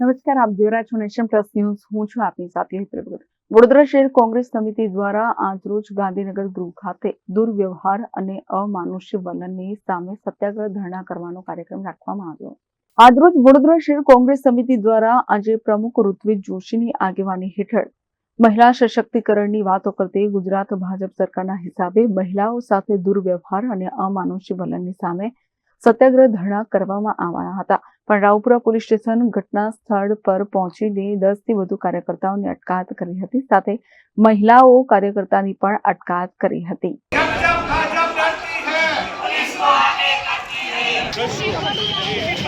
નમસ્કાર, આપ જોઈ છો નેશન પ્લસ ન્યૂઝ. હું છું આપની સાથે હેતલ વડોદરા શહેર કોંગ્રેસ સમિતિ દ્વારા આજરોજ ગાંધીનગર ગૃહ ખાતે દુર્વ્યવહાર અને અમાનુષ્ય વલણની સામે સત્યાગ્રહ ધરણા કરવાનો કાર્યક્રમ રાખવામાં આવ્યો. આજરોજ વડોદરા શહેર કોંગ્રેસ સમિતિ દ્વારા આજે પ્રમુખ ઋત્વિજ જોશીની આગેવાની હેઠળ મહિલા સશક્તિકરણની વાતો કરતી ગુજરાત ભાજપ સરકારના હિસાબે મહિલાઓ સાથે દુર્વ્યવહાર અને અમાનુષ્ય વલણની સામે સત્યાગ્રહ ધરણા કરવામાં આવ્યા હતા. પણ રાવપુરા પોલીસ સ્ટેશન ઘટના સ્થળ પર પહોંચીને દસથી વધુ કાર્યકર્તાઓની અટકાયત કરી હતી સાથે મહિલાઓ કાર્યકર્તાની પણ અટકાયત કરી હતી જબ જબ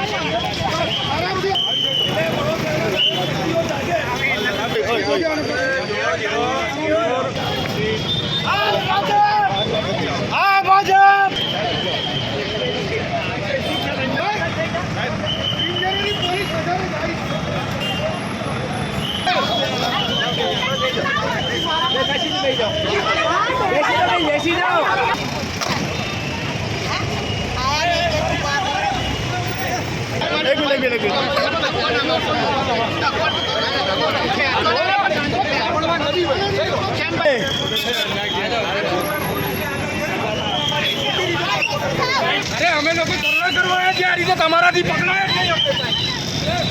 અરે અમે લોકો ધરણા કરવા છે આ રીતે તમારાથી પકડાય જ નહીં.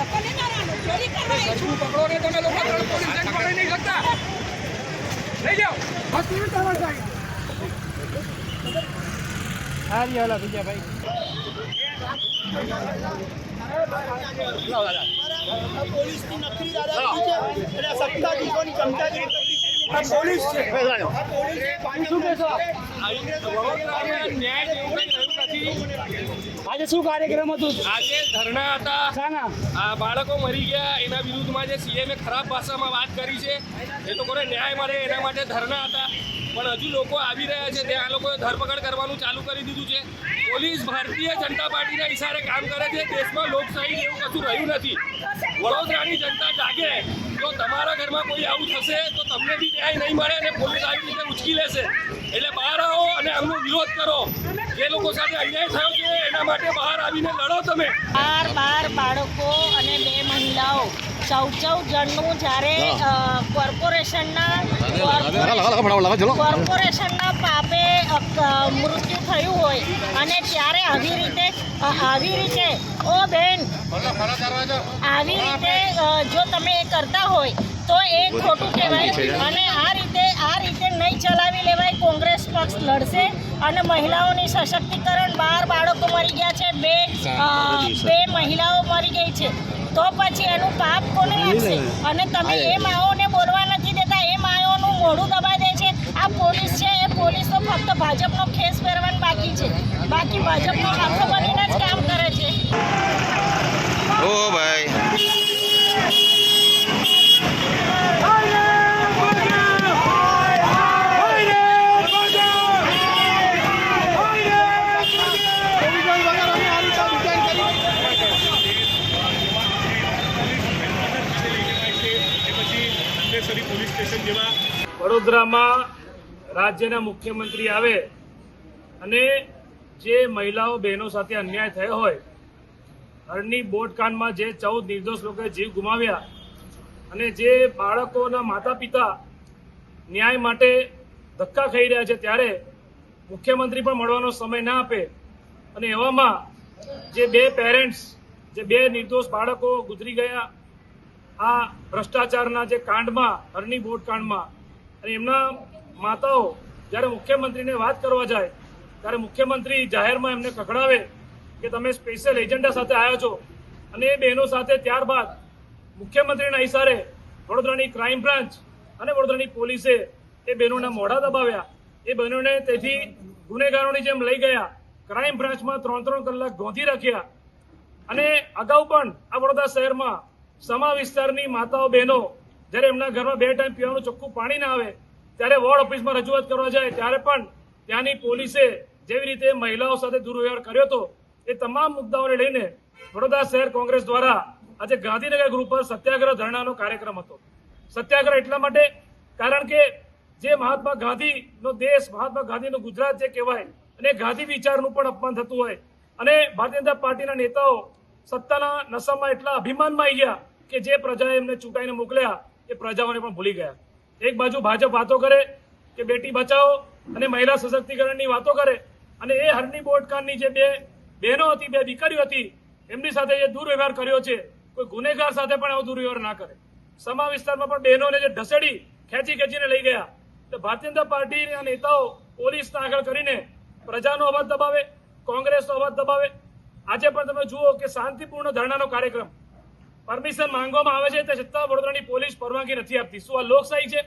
સચવું પકડો ને તમે લોકો ત્રણ પોલીસ સ્ટેશન પકડી નહીં શકતા. લઈ જાઓ. હોસ્પિટલ તમારે સાહેબ પોલીસની નકરી પોલીસ છે. પોલીસ છે. શું કહેશો? આજે શું કાર્યક્રમ હતું? આજે ધરણા હતા. શાના? આ બાળકો મરી ગયા. એના વિરુદ્ધમાં જે સીએમએ ખરાબ ભાષામાં વાત કરી છે એ લોકોને ન્યાય મળે એના માટે ધરણા હતા. પણ હજુ લોકો આવી રહ્યા છે. ત્યાં આ લોકોએ ધરપકડ કરવાનું ચાલુ કરી દીધું છે. પોલીસ ભારતીય જનતા પાર્ટીના ઇશારે કામ કરે છે. દેશમાં લોકશાહી એવું કશું રહ્યું નથી. વડોદરાની જનતા જાગે. જો તમારા ઘરમાં કોઈ આવું થશે, તો તમને બી ન્યાય નહીં મળે અને પોલીસ આવી રીતે ઉચકી લેશે. એટલે બહાર આવો અને આમનો વિરોધ કરો. જે લોકો સાથે અન્યાય થયો છે, એના માટે બહાર આવીને લડો તમે. બાર બાર બાળકો અને બે મહિલાઓ ચૌદ ચૌદ જણનું જ્યારે કોર્પોરેશનના કોર્પોરેશનના પાપે મૃત્યુ થયું હોય અને ત્યારે આવી રીતે આવી રીતે ઓ બેન આવી રીતે જો તમે એ કરતા હોય તો એ ખોટું કહેવાય. અને આ રીતે આ રીતે નહીં ચલાવી લેવાય કોંગ્રેસ પક્ષ લડશે અને મહિલાઓની સશક્તિકરણ બાર બાળકો મરી ગયા છે બે બે મહિલાઓ મરી ગઈ છે. તો પછી એનું પાપ કોને લાગશે અને તમે એ માઓને બોલવા નથી દેતા એ માઓનું મોઢું દબાઈ દે છે. આ પોલીસ છે એ પોલીસ તો ફક્ત ભાજપનો ખેસ પહેરવાનું બાકી છે. બાકી ભાજપનો હાથો બનીને જ કામ કરે છે. ઓ ભાઈ. વડોદરામાં રાજ્યના મુખ્યમંત્રી આવે અને જે મહિલાઓ બહેનો સાથે અન્યાય થયો હોય હરની બોટકાંડમાં જે ચૌદ નિર્દોષ લોકોએ જીવ ગુમાવ્યા અને જે બાળકોના માતા પિતા ન્યાય માટે ધક્કા ખાઈ રહ્યા છે ત્યારે મુખ્યમંત્રી પણ મળવાનો સમય ના આપે અને એવામાં જે બે પેરેન્ટ્સ જે બે નિર્દોષ બાળકો ગુજરી ગયા આ ભ્રષ્ટાચારના જે કાંડમાં, હરની બોટ કાંડમાં, અને એમના માતાઓ જ્યારે મુખ્યમંત્રીને વાત કરવા જાય, ત્યારે મુખ્યમંત્રી જાહેરમાં એમને કકડાવે કે તમે સ્પેશિયલ એજન્ડા સાથે આવ્યા છો. અને એ બહેનો સાથે ત્યારબાદ મુખ્યમંત્રીના ઇશારે વડોદરાની ક્રાઇમ બ્રાન્ચ અને વડોદરાની પોલીસે એ બહેનોના મોઢા દબાવ્યા. એ બહેનોને તેથી ગુનેગારોની જેમ લઈ ગયા, ક્રાઇમ બ્રાન્ચમાં ત્રણ ત્રણ કલાક ગોંધી રાખ્યા. અને અગાઉ પણ આ વડોદરા શહેરમાં સમા વિસ્તારની માતાઓ બહેનો, જ્યારે એમના ઘરમાં બે ટાઈમ પીવાનું ચોખ્ખું પાણી ના આવે, ત્યારે વોર્ડ ઓફિસમાં રજૂઆત કરવા જાય, ત્યારે પણ ત્યાંની પોલીસે જેવી રીતે મહિલાઓ સાથે દુર્વ્યવહાર કર્યો હતો, એ તમામ મુદ્દાઓને લઈને વડોદરા શહેર કોંગ્રેસ દ્વારા આજે ગાંધીનગર ગ્રુપ પર સત્યાગ્રહ ધરણાનો કાર્યક્રમ હતો. સત્યાગ્રહ એટલા માટે, કારણ કે જે મહાત્મા ગાંધીનો દેશ, મહાત્મા ગાંધીનું ગુજરાત જે કહેવાય, અને ગાંધી વિચારનું પણ અપમાન થતું હોય, અને ભારતીય જનતા પાર્ટીના નેતાઓ સત્તાના નશામાં એટલા અભિમાનમાં આવી ગયા કે જે પ્રજાએ એમને ચૂંટાઈને મોકલ્યા, એ પ્રજાઓને પણ ભૂલી ગયા. એક બાજુ ભાજપ વાતો કરે કે બેટી બચાવો અને મહિલા સશક્તિકરણની વાતો કરે અને એ હરની બોટકારની જે બે બહેનો હતી, બે દીકરીઓ હતી, એમની સાથે જે દુર્વ્યવહાર કર્યો છે, કોઈ ગુનેગાર સાથે પણ આવો દુર્વ્યવહાર ના કરે. સમા વિસ્તારમાં પણ બહેનોને જે ઢસેડી ખેંચી ખેંચીને લઈ ગયા. તો ભારતીય જનતા પાર્ટીના નેતાઓ પોલીસના આગળ કરીને પ્રજાનો અવાજ દબાવે, કોંગ્રેસનો અવાજ દબાવે. આજે પણ તમે જુઓ કે શાંતિપૂર્ણ ધરણાનો કાર્યક્રમ પરમિશન માંગવામાં આવે છે તે છતાં વડોદરાની પોલીસ પરવાનગી નથી આપતી. શું આ લોકશાહી છે?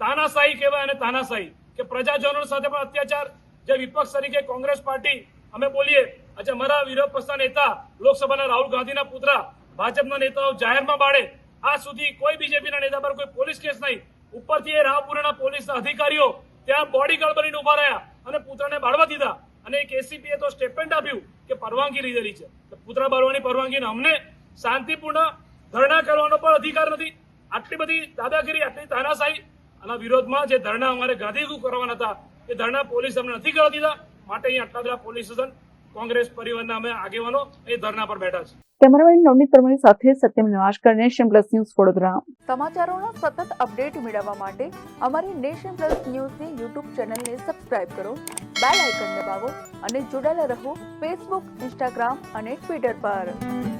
તાનાશાહી કહેવાય અને તાનાશાહી. કે પ્રજાજનો સાથે પણ અત્યાચાર? જે વિપક્ષ તરીકે કોંગ્રેસ પાર્ટી, અમે બોલીએ, આજે અમારા વિરોધ પક્ષના નેતા, લોકસભાના રાહુલ ગાંધીના પુત્રા, ભાજપના નેતાઓ જાહેરમાં બાળે. આ સુધી કોઈ બીજેપીના નેતા પર કોઈ પોલીસ કેસ નહીં. ઉપરથી એ રાહપુરાના પોલીસના અધિકારીઓ ત્યાં બોડીગાર્ડ બનીને ઊભા રહ્યા અને પુત્રને બાળવા દીધા. અને એક એસીપીએ તો સ્ટેટમેન્ટ આપ્યું કે પરવાનગી લીધેલી છે. પુત્ર બાળવાની પરવાનગીને અમને શાંતિપૂર્ણ ધરણા કરવાનો પણ અધિકાર નથી. આટલી બધી દાદાગીરી આટલી તાનાશાહી આના વિરોધમાં જે ધરણા અમારે ગાંધીગુ કરવાના હતા એ ધરણા પોલીસ અમને નથી કરવા દીધા. માટે અહીં આટલા પોલીસ સ્ટેશન કોંગ્રેસ પરિવારના અમે આગેવાનો એ ધરણા પર બેઠા છે. કેમેરામેન નવનીત પરમાણી સાથે Satyam Nivaskar nation plus news Vadodara. સમાચારોના સતત અપડેટ મેળવવા માટે અમારી નેશન પ્લસ ન્યૂઝની યુટ્યુબ ચેનલને સબસ્ક્રાઇબ કરો બેલ આઇકન દબાવો અને જોડાયેલા રહો ફેસબુક ઇન્સ્ટાગ્રામ અને ટ્વિટર પર.